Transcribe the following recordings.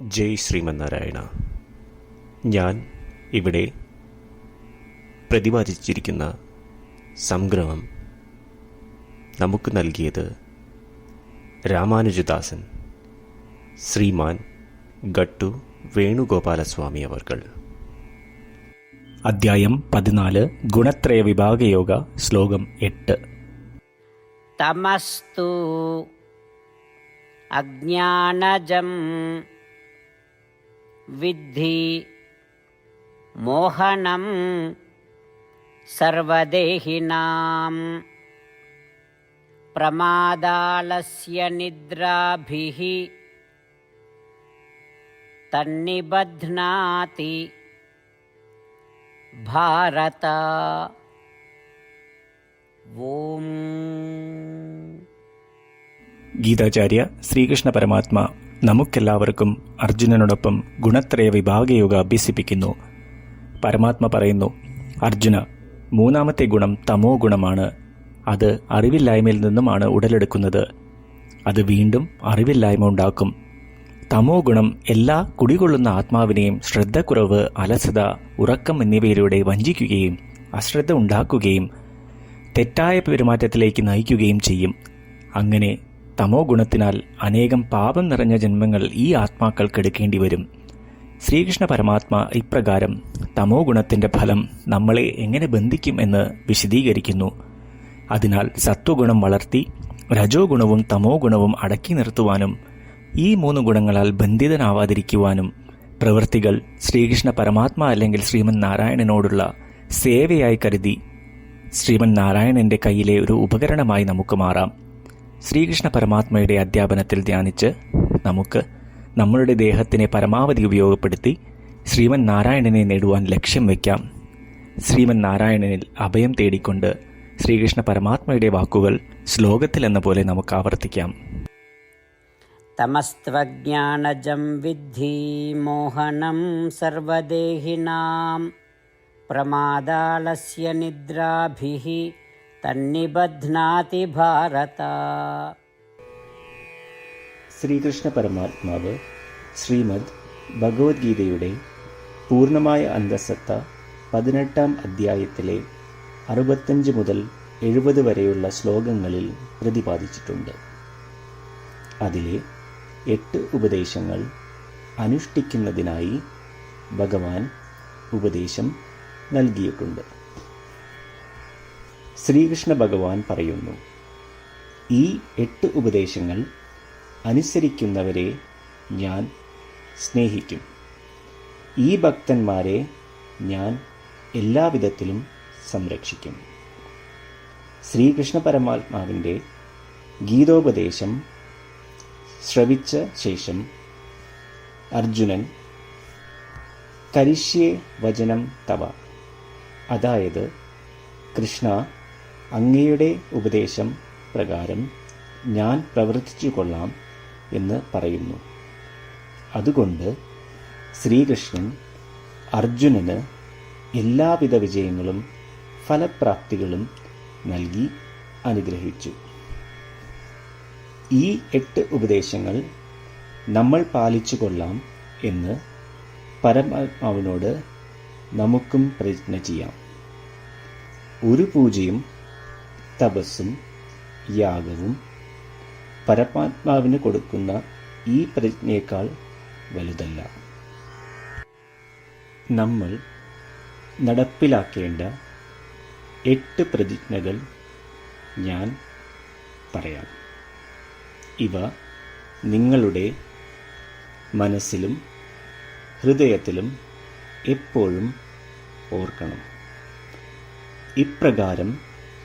ജയ് ശ്രീമന്നാരായണ. ഞാൻ ഇവിടെ പ്രതിപാദിച്ചിരിക്കുന്ന സംഗ്രഹം നമുക്ക് നൽകിയത് രാമാനുജദാസൻ ശ്രീമാൻ ഗട്ടു വേണുഗോപാലസ്വാമി അവർകൾ. അധ്യായം പതിനാല് ഗുണത്രയ വിഭാഗയോഗ ശ്ലോകം എട്ട്. തമസ്തു അജ്ഞാനജം विद्धि मोहनम सर्वदेहिनां प्रमादालस्य निद्राभिः तन्निबध्नाति भारत। ओम। गीताचार्य श्रीकृष्ण परमात्मा। നമുക്കെല്ലാവർക്കും അർജുനനോടൊപ്പം ഗുണത്രയ വിഭാഗയോഗ അഭ്യസിപ്പിക്കുന്നു. പരമാത്മ പറയുന്നു അർജുന മൂന്നാമത്തെ ഗുണം തമോ ഗുണമാണ്. അത് അറിവില്ലായ്മയിൽ നിന്നുമാണ് ഉടലെടുക്കുന്നത്. അത് വീണ്ടും അറിവില്ലായ്മ ഉണ്ടാക്കും. തമോ ഗുണം എല്ലാ കുടികൊള്ളുന്ന ആത്മാവിനെയും ശ്രദ്ധക്കുറവ് അലസത ഉറക്കം എന്നിവയിലൂടെ വഞ്ചിക്കുകയും അശ്രദ്ധ ഉണ്ടാക്കുകയും തെറ്റായ പെരുമാറ്റത്തിലേക്ക് നയിക്കുകയും ചെയ്യും. അങ്ങനെ തമോ ഗുണത്തിനാൽ അനേകം പാപം നിറഞ്ഞ ജന്മങ്ങൾ ഈ ആത്മാക്കൾക്കെടുക്കേണ്ടി വരും. ശ്രീകൃഷ്ണ പരമാത്മ ഇപ്രകാരം തമോ ഗുണത്തിന്റെ ഫലം നമ്മളെ എങ്ങനെ ബന്ധിക്കും എന്ന് വിശദീകരിക്കുന്നു. അതിനാൽ സത്വഗുണം വളർത്തി രജോ ഗുണവും തമോ ഗുണവും അടക്കി നിർത്തുവാനും ഈ മൂന്ന് ഗുണങ്ങളാൽ ബന്ധിതനാവാതിരിക്കുവാനും പ്രവൃത്തികൾ ശ്രീകൃഷ്ണ പരമാത്മ അല്ലെങ്കിൽ ശ്രീമൻ നാരായണനോടുള്ള സേവയായി കരുതി ശ്രീമൻ നാരായണന്റെ കയ്യിലെ ഒരു ഉപകരണമായി നമുക്ക് മാറാം. ശ്രീകൃഷ്ണ പരമാത്മയുടെ അധ്യാപനത്തിൽ ധ്യാനിച്ച് നമുക്ക് നമ്മളുടെ ദേഹത്തിനെ പരമാവധി ഉപയോഗപ്പെടുത്തി ശ്രീമൻ നാരായണനെ നേടുവാൻ ലക്ഷ്യം വയ്ക്കാം ശ്രീമൻ നാരായണനിൽ അഭയം തേടിക്കൊണ്ട് ശ്രീകൃഷ്ണ പരമാത്മയുടെ വാക്കുകൾ ശ്ലോകത്തിൽ എന്ന പോലെ നമുക്ക് ആവർത്തിക്കാം. തമസ്ത്വജ്ഞാനജം വിദ്ധി മോഹനം സർവദേഹിനാം പ്രമാദാലസ്യ നിദ്രാഭിഹി തന്നിബധ്നാതി ഭാരത ശ്രീകൃഷ്ണ പരമാത്മാവ് ശ്രീമദ് ഭഗവത്ഗീതയുടെ പൂർണമായ അന്തസത്ത പതിനെട്ടാം അധ്യായത്തിലെ അറുപത്തഞ്ച് മുതൽ എഴുപത് വരെയുള്ള ശ്ലോകങ്ങളിൽ പ്രതിപാദിച്ചിട്ടുണ്ട്. അതിലെ എട്ട് ഉപദേശങ്ങൾ അനുഷ്ഠിക്കുന്നതിനായി ഭഗവാൻ ഉപദേശം നൽകിയിട്ടുണ്ട്. ശ്രീകൃഷ്ണ ഭഗവാൻ പറയുന്നു ഈ എട്ട് ഉപദേശങ്ങൾ അനുസരിക്കുന്നവരെ ഞാൻ സ്നേഹിക്കും. ഈ ഭക്തന്മാരെ ഞാൻ എല്ലാവിധത്തിലും സംരക്ഷിക്കും. ശ്രീകൃഷ്ണ പരമാത്മാവിന്റെ ഗീതോപദേശം ശ്രവിച്ച ശേഷം അർജുനൻ കരിഷ്യേ വചനം തവ അതായത് കൃഷ്ണ അങ്ങയുടെ ഉപദേശം പ്രകാരം ഞാൻ പ്രവർത്തിച്ചു കൊള്ളാം എന്ന് പറയുന്നു. അതുകൊണ്ട് ശ്രീകൃഷ്ണൻ അർജുനന് എല്ലാവിധ വിജയങ്ങളും ഫലപ്രാപ്തികളും നൽകി അനുഗ്രഹിച്ചു. ഈ എട്ട് ഉപദേശങ്ങൾ നമ്മൾ പാലിച്ചു കൊള്ളാം എന്ന് പരമാത്മാവിനോട് നമുക്കും പ്രതിജ്ഞ ചെയ്യാം. ഒരു പൂജയും തപസ്സും യാഗവും പരമാത്മാവിന് കൊടുക്കുന്ന ഈ പ്രജ്ഞയേക്കാൾ വലുതല്ല. നമ്മൾ നടപ്പിലാക്കേണ്ട എട്ട് പ്രതിജ്ഞകൾ ഞാൻ പറയാം. ഇവ നിങ്ങളുടെ മനസ്സിലും ഹൃദയത്തിലും എപ്പോഴും ഓർക്കണം. ഇപ്രകാരം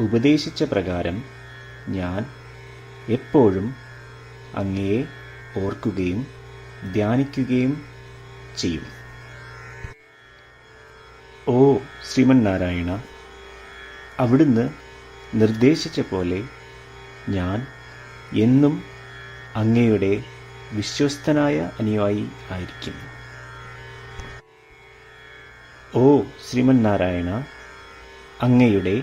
ഉപദേശിച്ച പ്രകാരം ഞാൻ എപ്പോഴും അങ്ങയെ ഓർക്കുകയും ധ്യാനിക്കുകയും ചെയ്യും. ഓ ശ്രീമൻ നാരായണ അവിടുന്ന് നിർദ്ദേശിച്ച പോലെ ഞാൻ എന്നും അങ്ങയുടെ വിശ്വസ്തനായ അനുയായി ആയിരിക്കും. ഓ ശ്രീമൻ നാരായണ അങ്ങയുടെ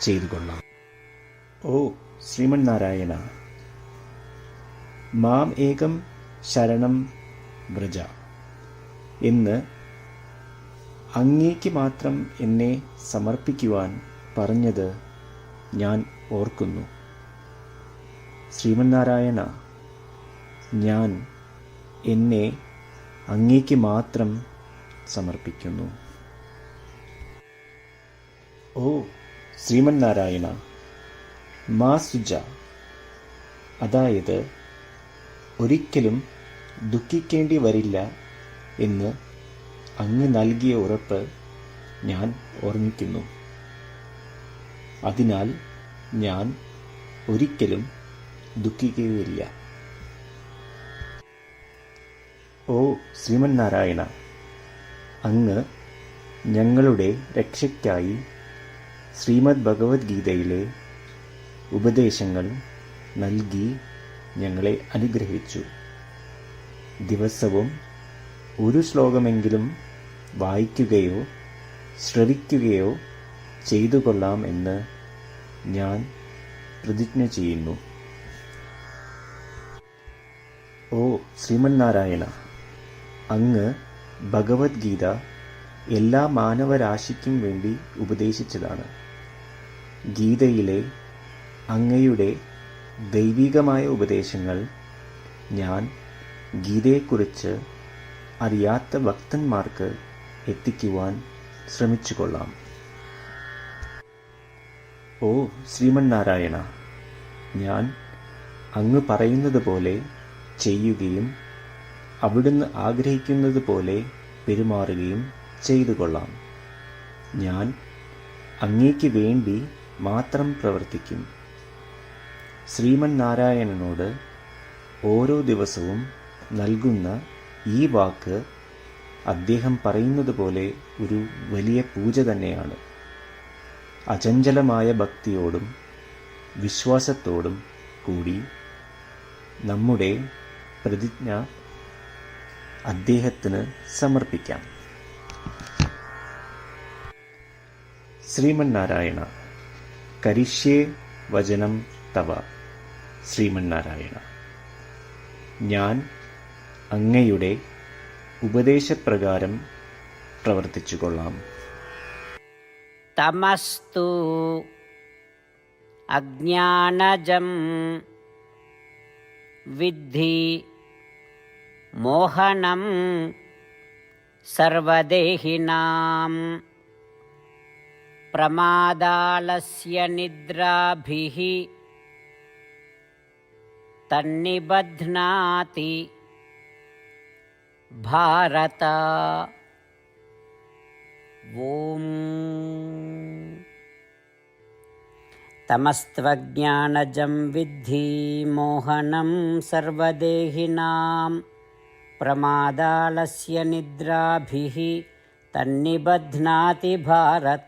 ചെയ്തു കൊള്ളാം ഓ ശ്രീമന്നാരായണ മാം ഏകം ശരണം വ്രജ. എന്ന് അങ്ങേക്ക് മാത്രം എന്നെ സമർപ്പിക്കുവാൻ പറഞ്ഞത് ഞാൻ ഓർക്കുന്നു. ശ്രീമന്നാരായണ ഞാൻ എന്നെ അങ്ങേക്ക് മാത്രം സമർപ്പിക്കുന്നു. ഓ ശ്രീമന്നാരായണ മാ സുജ അതായത് ഒരിക്കലും ദുഃഖിക്കേണ്ടി വരില്ല എന്ന് അങ്ങ് നൽകിയ ഉറപ്പ് ഞാൻ ഓർമ്മിക്കുന്നു. അതിനാൽ ഞാൻ ഒരിക്കലും ദുഃഖിക്കുകയില്ല. ഓ ശ്രീമന്നാരായണ അങ്ങ് ഞങ്ങളുടെ രക്ഷയ്ക്കായി ശ്രീമദ് ഭഗവത്ഗീതയിലെ ഉപദേശങ്ങൾ നൽകി ഞങ്ങളെ അനുഗ്രഹിച്ചു. ദിവസവും ഒരു ശ്ലോകമെങ്കിലും വായിക്കുകയോ ശ്രവിക്കുകയോ ചെയ്തു കൊള്ളാം എന്ന് ഞാൻ പ്രതിജ്ഞ ചെയ്യുന്നു. ഓ ശ്രീമന്നാരായണ അങ്ങ് ഭഗവത്ഗീത എല്ലാ മാനവരാശിക്കും വേണ്ടി ഉപദേശിച്ചതാണ്. ഗീതയിലെ അങ്ങയുടെ ദൈവികമായ ഉപദേശങ്ങൾ ഞാൻ ഗീതയെക്കുറിച്ച് അറിയാത്ത ഭക്തന്മാർക്ക് എത്തിക്കുവാൻ ശ്രമിച്ചു കൊള്ളാം ഓ ശ്രീമന്നാരായണ ഞാൻ അങ്ങ് പറയുന്നത് പോലെ ചെയ്യുകയും അവിടുന്ന് ആഗ്രഹിക്കുന്നത് പോലെ പെരുമാറുകയും ചെയ്തു കൊള്ളാം ഞാൻ അങ്ങേക്ക് വേണ്ടി മാത്രം പ്രവർത്തിക്കും. ശ്രീമൻ നാരായണനോട് ഓരോ ദിവസവും നൽകുന്ന ഈ വാക്ക് അദ്ദേഹം പറയുന്നത് പോലെ ഒരു വലിയ പൂജ തന്നെയാണ്. അചഞ്ചലമായ ഭക്തിയോടും വിശ്വാസത്തോടും കൂടി നമ്മുടെ പ്രതിജ്ഞ അദ്ദേഹത്തിന് സമർപ്പിക്കാം. ശ്രീമൻ നാരായണ കരിഷ്യേ വചനം തവ. ശ്രീമൻ നാരായണ ഞാൻ അങ്ങയുടെ ഉപദേശപ്രകാരം പ്രവർത്തിച്ചു കൊള്ളാം തമസ്തു അജ്ഞാനജം വിദ്ധി മോഹനം സർവദേഹിനാം. प्रमादालस्य निद्राभिः तन्निबध्नाति। भारत। ॐ तमस्त्वज्ञानजं विद्धि मोहनं सर्वदेहिनां। प्रमादालस्य निद्राभिः तन्निबध्नाति भारत।